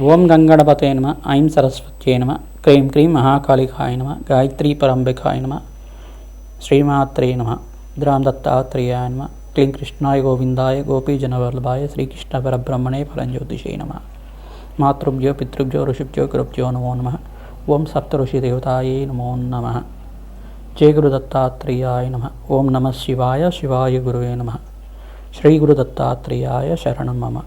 ఓం గంగణపతే నమ ఐం సరస్వత్యే నమ క్రీం క్రీం మహాకాళికాయ నమ గాయత్రీ పరంబికాయ నమ శ్రీమాత్రే నమ ద్రాం దత్తాత్రేయాయ నమ క్లీం కృష్ణాయ గోవిందాయ గోపీజనవల్లభాయ శ్రీకృష్ణ పరబ్రహ్మణే ఫలంజ్యోతిషే నమ. మాతృభ్యో పితృభ్యో ఋషిభ్యో గురుభ్యో నమో నమ. ఓం సప్తఋషి దేవతాయే నమో నమ. జయ గురు దత్తాత్రేయాయ నమ. ఓం నమ శివాయ శివాయ గురువే నమ. శ్రీ గురు దత్తాత్రేయాయ శరణం మమ.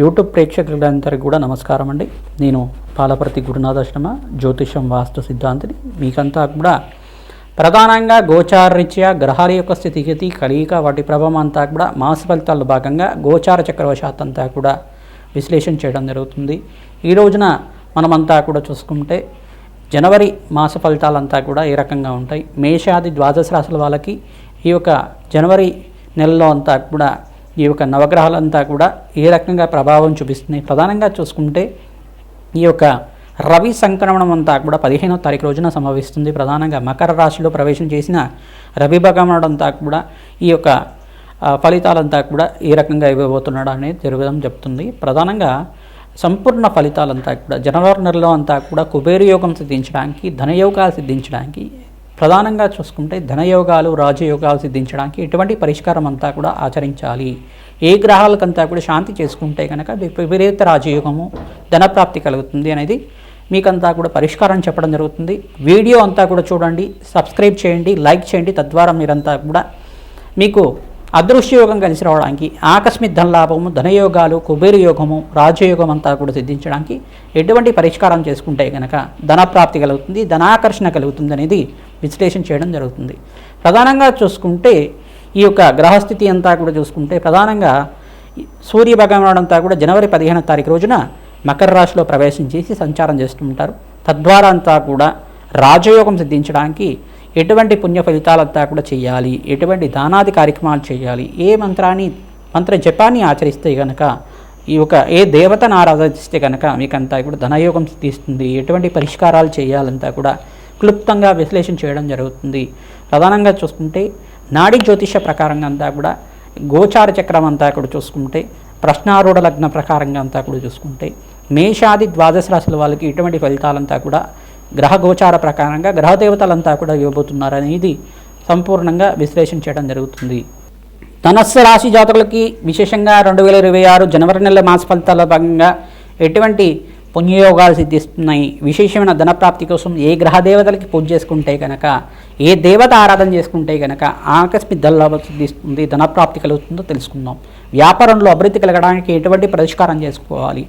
యూట్యూబ్ ప్రేక్షకులందరికీ కూడా నమస్కారం అండి. నేను పాలపర్తి గురునాథాశ్రమ జ్యోతిషం వాస్తు సిద్ధాంతిని. మీకంతా కూడా ప్రధానంగా గోచారరీత్యా గ్రహాల యొక్క స్థితిగతి కలియిక వాటి ప్రభావం అంతా కూడా మాస ఫలితాల్లో భాగంగా గోచార చక్రవశాత్ అంతా కూడా విశ్లేషణ చేయడం జరుగుతుంది. ఈ రోజున మనమంతా కూడా చూసుకుంటే జనవరి మాస ఫలితాలంతా కూడా ఏ రకంగా ఉంటాయి? మేషాది ద్వాదశ రాశుల వాళ్ళకి ఈ యొక్క జనవరి నెలలో అంతా కూడా ఈ యొక్క నవగ్రహాలంతా కూడా ఏ రకంగా ప్రభావం చూపిస్తున్నాయి? ప్రధానంగా చూసుకుంటే ఈ యొక్క రవి సంక్రమణం అంతా కూడా పదిహేనో తారీఖు రోజున సంభవిస్తుంది. ప్రధానంగా మకర రాశిలో ప్రవేశం చేసిన రవి భగవానుడు అంతా కూడా ఈ యొక్క ఫలితాలంతా కూడా ఏ రకంగా ఇవ్వబోతున్నాడు అనేది జరగడం చెప్తుంది. ప్రధానంగా సంపూర్ణ ఫలితాలంతా కూడా జనవరి నెలలో అంతా కూడా కుబేర యోగం సిద్ధించడానికి ధనయోగాలు సిద్ధించడానికి ప్రధానంగా చూసుకుంటే ధనయోగాలు రాజయోగాలు సిద్ధించడానికి ఎటువంటి పరిష్కారం అంతా కూడా ఆచరించాలి. ఏ గ్రహాలకంతా కూడా శాంతి చేసుకుంటే కనుక విపరీత రాజయోగము ధనప్రాప్తి కలుగుతుంది అనేది మీకంతా కూడా పరిష్కారం చెప్పడం జరుగుతుంది. వీడియో అంతా కూడా చూడండి సబ్స్క్రైబ్ చేయండి లైక్ చేయండి తద్వారా మీరంతా కూడా మీకు అదృశ్యయోగం కలిసి రావడానికి ఆకస్మిక ధనలాభము ధనయోగాలు కుబేరు యోగము రాజయోగం అంతా కూడా సిద్ధించడానికి ఎటువంటి పరిష్కారం చేసుకుంటే కనుక ధనప్రాప్తి కలుగుతుంది ధనాకర్షణ కలుగుతుంది అనేది విశ్లేషణ చేయడం జరుగుతుంది. ప్రధానంగా చూసుకుంటే ఈ యొక్క గ్రహస్థితి అంతా కూడా చూసుకుంటే ప్రధానంగా సూర్య భగవానుడు అంతా కూడా జనవరి పదిహేను తారీఖు రోజున మకర రాశిలో ప్రవేశం చేసి సంచారం చేస్తుంటారు తద్వారా అంతా కూడా రాజయోగం సిద్ధించడానికి ఎటువంటి పుణ్య ఫలితాలంతా కూడా చేయాలి. ఎటువంటి దానాది కార్యక్రమాలు చేయాలి. ఏ మంత్రాన్ని మంత్ర జపాన్ని ఆచరిస్తే కనుక ఈ యొక్క ఏ దేవతను ఆరాధిస్తే కనుక మీకంతా కూడా ధనయోగం సిద్ధిస్తుంది. ఎటువంటి పరిష్కారాలు చేయాలంతా కూడా క్లుప్తంగా విశ్లేషణ చేయడం జరుగుతుంది. ప్రధానంగా చూసుకుంటే నాడీ జ్యోతిష ప్రకారంగా అంతా కూడా గోచార చక్రం అంతా కూడా చూసుకుంటే ప్రశ్నారూఢ లగ్న ప్రకారంగా అంతా కూడా చూసుకుంటే మేషాది ద్వాదశ రాశుల వాళ్ళకి ఇటువంటి ఫలితాలంతా కూడా గ్రహ గోచార ప్రకారంగా గ్రహ దేవతలంతా కూడా ఇవ్వబోతున్నారు అనేది సంపూర్ణంగా విశ్లేషణ చేయడం జరుగుతుంది. ధనస్సు రాశి జాతకులకి విశేషంగా రెండు వేల ఇరవై ఆరు జనవరి నెల మాస ఫలితాల భాగంగా ఎటువంటి పుణ్యయోగాలు సిద్ధిస్తున్నాయి. విశేషమైన ధనప్రాప్తి కోసం ఏ గ్రహ దేవతలకి పూజ చేసుకుంటే కనుక ఏ దేవత ఆరాధన చేసుకుంటే కనుక ఆకస్మిక ధనలాభం సిద్ధిస్తుంది ధనప్రాప్తి కలుగుతుందో తెలుసుకుందాం. వ్యాపారంలో అభివృద్ధి కలగడానికి ఎటువంటి పరిష్కారం చేసుకోవాలి?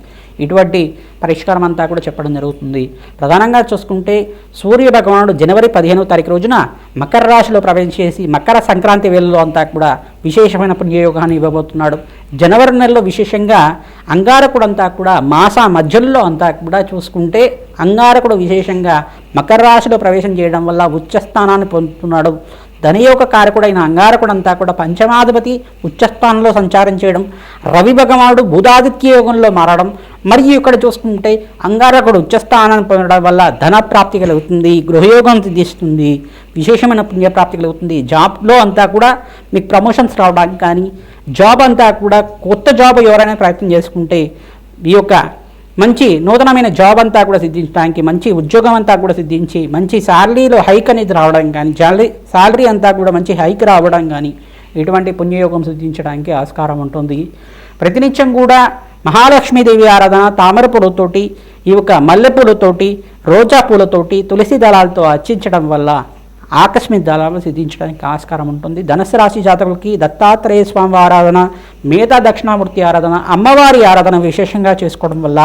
ఇటువంటి పరిష్కారం అంతా కూడా చెప్పడం జరుగుతుంది. ప్రధానంగా చూసుకుంటే సూర్య భగవానుడు జనవరి పదిహేనవ తారీఖు రోజున మకర రాశిలో ప్రవేశించేసి మకర సంక్రాంతి వేళలో అంతా కూడా విశేషమైన పుణ్యయోగాన్ని ఇవ్వబోతున్నాడు. జనవరి నెలలో విశేషంగా అంగారకుడు అంతా కూడా మాస మధ్యలో అంతా కూడా చూసుకుంటే అంగారకుడు విశేషంగా మకర రాశిలో ప్రవేశం చేయడం వల్ల ఉచ్చస్థానాన్ని పొందుతున్నాడు. ధనయోగ కారకుడైన అంగారకుడంతా కూడా పంచమాధిపతి ఉచ్చస్థానంలో సంచారం చేయడం రవి భగవానుడు బుధాదిత్య యోగంలో మారడం మరియు ఇక్కడ చూసుకుంటే అంగారకుడు ఉచ్చస్థానాన్ని పొందడం వల్ల ధన ప్రాప్తి కలుగుతుంది గృహయోగం తీస్తుంది విశేషమైన పుణ్యప్రాప్తి కలుగుతుంది. జాబ్లో అంతా కూడా మీకు ప్రమోషన్స్ రావడానికి కానీ జాబ్ అంతా కూడా కొత్త జాబ్ ఎవరైనా ప్రయత్నం చేసుకుంటే ఈ యొక్క మంచి నూతనమైన జాబ్ అంతా కూడా సిద్ధించడానికి మంచి ఉద్యోగం అంతా కూడా సిద్ధించి మంచి శాలరీలో హైక్ అనేది రావడం కానీ శాలరీ శాలరీ అంతా కూడా మంచి హైక్ రావడం కానీ ఇటువంటి పుణ్యయోగం సిద్ధించడానికి ఆస్కారం ఉంటుంది. ప్రతినిత్యం కూడా మహాలక్ష్మీదేవి ఆరాధన తామర పూలతోటి ఈ యొక్క మల్లెపూలతోటి రోజా పూలతోటి తులసి దళాలతో అర్చించడం వల్ల ఆకస్మిక దళాలను సిద్ధించడానికి ఆస్కారం ఉంటుంది. ధనుసు రాశి జాతకులకి దత్తాత్రేయ స్వామి ఆరాధన మిగతా దక్షిణామూర్తి ఆరాధన అమ్మవారి ఆరాధన విశేషంగా చేసుకోవడం వల్ల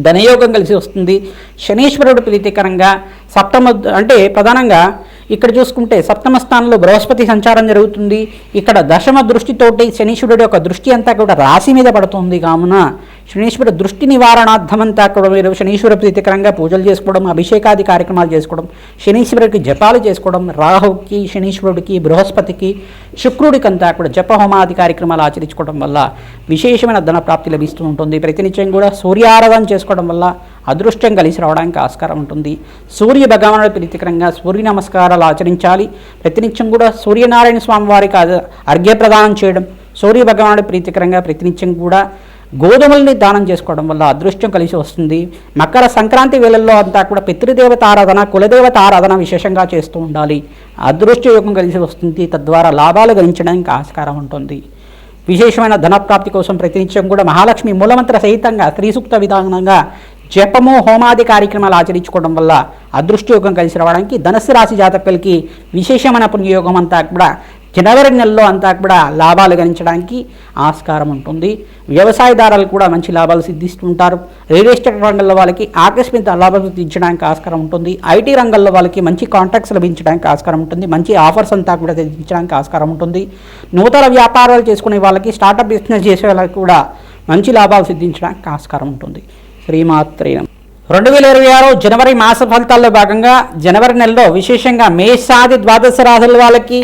ధనయోగం కలిసి వస్తుంది. శనీశ్వరుడు ప్రీతికరంగా సప్తమ అంటే ప్రధానంగా ఇక్కడ చూసుకుంటే సప్తమ స్థానంలో బృహస్పతి సంచారం జరుగుతుంది. ఇక్కడ దశమ దృష్టితోటి శనీశ్వరుడు యొక్క దృష్టి అంతా కూడా రాశి మీద పడుతుంది కావున శనీశ్వర దృష్టి నివారణార్థం అంతా కూడా మీరు శనీశ్వర ప్రీతికరంగా పూజలు చేసుకోవడం అభిషేకాది కార్యక్రమాలు చేసుకోవడం శనీశ్వరుడికి జపాలు చేసుకోవడం రాహుకి శనీశ్వరుడికి బృహస్పతికి శుక్రుడికి అంతా కూడా జప హోమాది కార్యక్రమాలు ఆచరించుకోవడం వల్ల విశేషమైన ధన ప్రాప్తి లభిస్తూ ఉంటుంది. ప్రతినిత్యం కూడా సూర్యారాధన చేసుకోవడం వల్ల అదృష్టం కలిసి రావడానికి ఆస్కారం ఉంటుంది. సూర్య భగవానుడు ప్రీతికరంగా సూర్య నమస్కారాలు ఆచరించాలి. ప్రతినిత్యం కూడా సూర్యనారాయణ స్వామి వారికి అర్ఘ్య ప్రదానం చేయడం సూర్య భగవానుడు ప్రీతికరంగా ప్రతినిత్యం కూడా గోధుమల్ని దానం చేసుకోవడం వల్ల అదృష్టం కలిసి వస్తుంది. మకర సంక్రాంతి వేళల్లో అంతా కూడా పితృదేవత ఆరాధన కులదేవత ఆరాధన విశేషంగా చేస్తూ ఉండాలి. అదృష్ట యోగం కలిసి వస్తుంది. తద్వారా లాభాలు గణించడానికి ఆస్కారం ఉంటుంది. విశేషమైన ధనప్రాప్తి కోసం ప్రతినిత్యం కూడా మహాలక్ష్మి మూలమంత్ర సహితంగా త్రిసూక్త విధానంగా జపము హోమాది కార్యక్రమాలు ఆచరించుకోవడం వల్ల అదృష్టయోగం కలిసి రావడానికి ధనస్సు రాశి జాతకులకి విశేషమైన పుణ్యయోగం అంతా కూడా జనవరి నెలలో అంతా కూడా లాభాలు గణించడానికి ఆస్కారం ఉంటుంది. వ్యవసాయదారులు కూడా మంచి లాభాలు సిద్ధిస్తుంటారు. రియల్ ఎస్టేట్ రంగంలో వాళ్ళకి ఆకస్మిక లాభాలు సిద్ధించడానికి ఆస్కారం ఉంటుంది. ఐటీ రంగంలో వాళ్ళకి మంచి కాంటాక్ట్స్ లభించడానికి ఆస్కారం ఉంటుంది. మంచి ఆఫర్స్ అంతా కూడా తెప్పించడానికి ఆస్కారం ఉంటుంది. నూతన వ్యాపారాలు చేసుకునే వాళ్ళకి స్టార్టప్ బిజినెస్ చేసే వాళ్ళకి కూడా మంచి లాభాలు సిద్ధించడానికి ఆస్కారం ఉంటుంది. శ్రీమాత్రీనం రెండు వేల ఇరవై ఆరు జనవరి మాస ఫలితాల్లో భాగంగా జనవరి నెలలో విశేషంగా మేషాది ద్వాదశ రాశుల వాళ్ళకి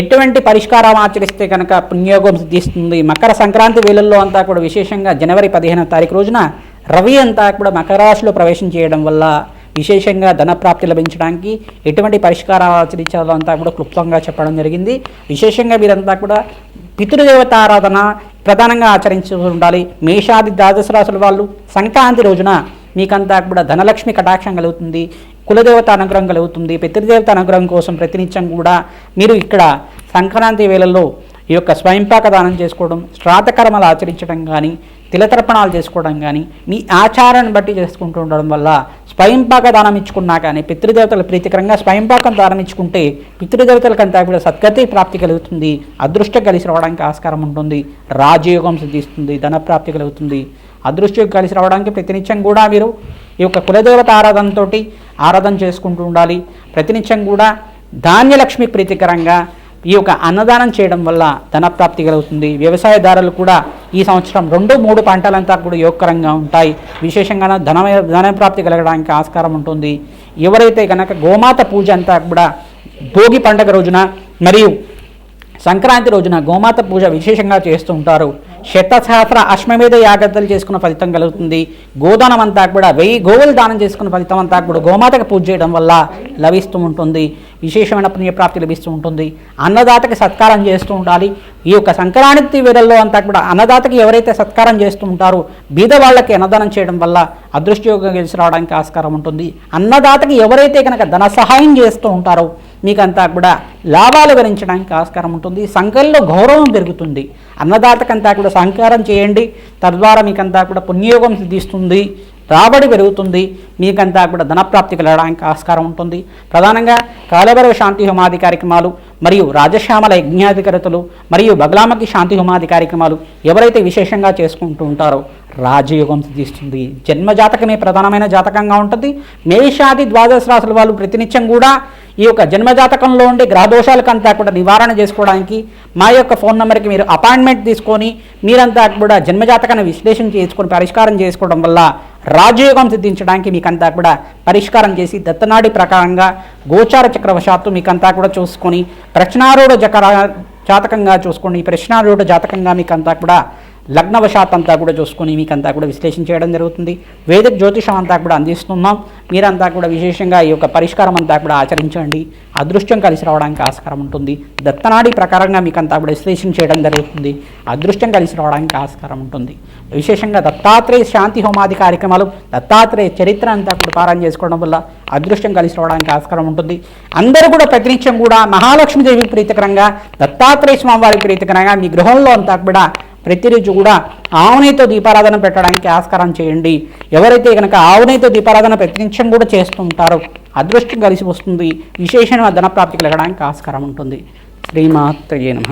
ఎటువంటి పరిష్కారం ఆచరిస్తే కనుక పుణ్యోగం సిద్ధిస్తుంది. మకర సంక్రాంతి వేళల్లో అంతా కూడా విశేషంగా జనవరి పదిహేనవ తారీఖు రోజున రవి అంతా కూడా మకర రాశిలో ప్రవేశం చేయడం వల్ల విశేషంగా ధన ప్రాప్తి లభించడానికి ఎటువంటి పరిష్కారాలు ఆచరించాలో అంతా కూడా క్లుప్తంగా చెప్పడం జరిగింది. విశేషంగా మీరంతా కూడా పితృదేవత ఆరాధన ప్రధానంగా ఆచరించి ఉండాలి. మేషాది ద్వాదశ రాసుల వాళ్ళు సంక్రాంతి రోజున మీకంతా కూడా ధనలక్ష్మి కటాక్షం కలుగుతుంది. కులదేవత అనుగ్రహం కలుగుతుంది. పితృదేవత అనుగ్రహం కోసం ప్రతినిత్యం కూడా మీరు ఇక్కడ సంక్రాంతి వేళల్లో ఈ యొక్క స్వయంపాక దానం చేసుకోవడం శ్రాతకర్మలు ఆచరించడం కానీ తిలతర్పణాలు చేసుకోవడం కానీ మీ ఆచారాన్ని బట్టి చేసుకుంటూ ఉండడం వల్ల స్వయంపాక దానం ఇచ్చుకున్నా కానీ పితృదేవతల ప్రీతికరంగా స్వయంపాకం దానం ఇచ్చుకుంటే పితృదేవతలకంతా కూడా సద్గతి ప్రాప్తి కలుగుతుంది అదృష్టం కలిసి రావడానికి ఆస్కారం ఉంటుంది రాజయోగం సిద్ధిస్తుంది ధనప్రాప్తి కలుగుతుంది. అదృష్టం కలిసి రావడానికి ప్రతినిత్యం కూడా మీరు ఈ యొక్క కులదేవత ఆరాధనతోటి ఆరాధన చేసుకుంటూ ఉండాలి. ప్రతినిత్యం కూడా ధాన్యలక్ష్మి ప్రీతికరంగా ఈ యొక్క అన్నదానం చేయడం వల్ల ధనప్రాప్తి కలుగుతుంది. వ్యవసాయదారులు కూడా ఈ సంవత్సరం రెండు మూడు పంటలంతా కూడా యోగకరంగా ఉంటాయి. విశేషంగా ధన ధనప్రాప్తి కలగడానికి ఆస్కారం ఉంటుంది. ఎవరైతే కనుక గోమాత పూజ అంతా కూడా భోగి పండగ రోజున మరియు సంక్రాంతి రోజున గోమాత పూజ విశేషంగా చేస్తూ ఉంటారు. శతసహస్ర అశ్వమేధ యాగతలు చేసుకున్న ఫలితం కలుగుతుంది. గోదానం అంతా కూడా వెయ్యి గోవులు దానం చేసుకున్న ఫలితం అంతా కూడా గోమాతకు పూజ చేయడం వల్ల లభిస్తూ ఉంటుంది. విశేషమైన పుణ్యప్రాప్తి లభిస్తూ ఉంటుంది. అన్నదాతకి సత్కారం చేస్తూ ఉండాలి. ఈ యొక్క సంక్రాంతి వేళల్లో అంతా కూడా అన్నదాతకి ఎవరైతే సత్కారం చేస్తూ ఉంటారో బీద వాళ్ళకి అన్నదానం చేయడం వల్ల అదృష్టయోగం గెలిచి రావడానికి ఆస్కారం ఉంటుంది. అన్నదాతకి ఎవరైతే కనుక ధన సహాయం చేస్తూ ఉంటారో మీకంతా కూడా లాభాలు గణించడానికి ఆస్కారం ఉంటుంది. సంఘంలో గౌరవం పెరుగుతుంది. అన్నదాతకంతా కూడా సహకారం చేయండి. తద్వారా మీకంతా కూడా పుణ్యయోగం సిద్ధిస్తుంది. రాబడి పెరుగుతుంది. మీకంతా కూడా ధనప్రాప్తి కలగడానికి ఆస్కారం ఉంటుంది. ప్రధానంగా కాలభైరవ శాంతి హోమాది కార్యక్రమాలు మరియు రాజశ్యామల యజ్ఞాధికారతలు మరియు బగలామకి శాంతి హోమాది కార్యక్రమాలు ఎవరైతే విశేషంగా చేసుకుంటూ ఉంటారో రాజయోగం సిద్ధిస్తుంది. జన్మజాతకమే ప్రధానమైన జాతకంగా ఉంటుంది. మేషాది ద్వాదశ రాశుల వాళ్ళు ప్రతినిత్యం కూడా ఈ యొక్క జన్మజాతకంలో ఉండే గ్రహదోషాలకంతా కూడా నివారణ చేసుకోవడానికి మా యొక్క ఫోన్ నెంబర్కి మీరు అపాయింట్మెంట్ తీసుకొని మీరంతా కూడా జన్మజాతకాన్ని విశ్లేషణ చేసుకొని పరిష్కారం చేసుకోవడం వల్ల రాజయోగం సిద్ధించడానికి మీకంతా కూడా పరిష్కారం చేసి దత్తనాడి ప్రకారంగా గోచార చక్రవశాత్తు మీకంతా కూడా చూసుకొని ప్రశ్నారూఢ జకర జాతకంగా చూసుకోండి. ఈ ప్రశ్నారూఢ జాతకంగా మీకంతా కూడా లగ్నవశాత్ అంతా కూడా చూసుకొని మీకంతా కూడా విశ్లేషణ చేయడం జరుగుతుంది. వేదిక జ్యోతిషం అంతా కూడా అందిస్తున్నాం. మీరంతా కూడా విశేషంగా ఈ యొక్క పరిష్కారం అంతా కూడా ఆచరించండి. అదృష్టం కలిసి రావడానికి ఆస్కారం ఉంటుంది. దత్తనాడి ప్రకారంగా మీకంతా కూడా విశ్లేషణ చేయడం జరుగుతుంది. అదృష్టం కలిసి రావడానికి ఆస్కారం ఉంటుంది. విశేషంగా దత్తాత్రేయ శాంతి హోమాది కార్యక్రమాలు దత్తాత్రేయ చరిత్ర అంతా కూడా పారాయణ చేసుకోవడం వల్ల అదృష్టం కలిసి రావడానికి ఆస్కారం ఉంటుంది. అందరూ కూడా ప్రతినిత్యం కూడా మహాలక్ష్మీదేవి ప్రీతికరంగా దత్తాత్రేయ స్వామివారి ప్రీతికరంగా మీ గృహంలో అంతా కూడా ప్రతిరోజు కూడా ఆవునేతో దీపారాధన పెట్టడానికి ఆస్కారం చేయండి. ఎవరైతే కనుక ఆవునేతో దీపారాధన ప్రతినిత్యం కూడా చేస్తూ ఉంటారో అదృష్టం కలిసి వస్తుంది. విశేషమైన ధనప్రాప్తి కలగడానికి ఆస్కారం ఉంటుంది. శ్రీమాత్రయే నమ.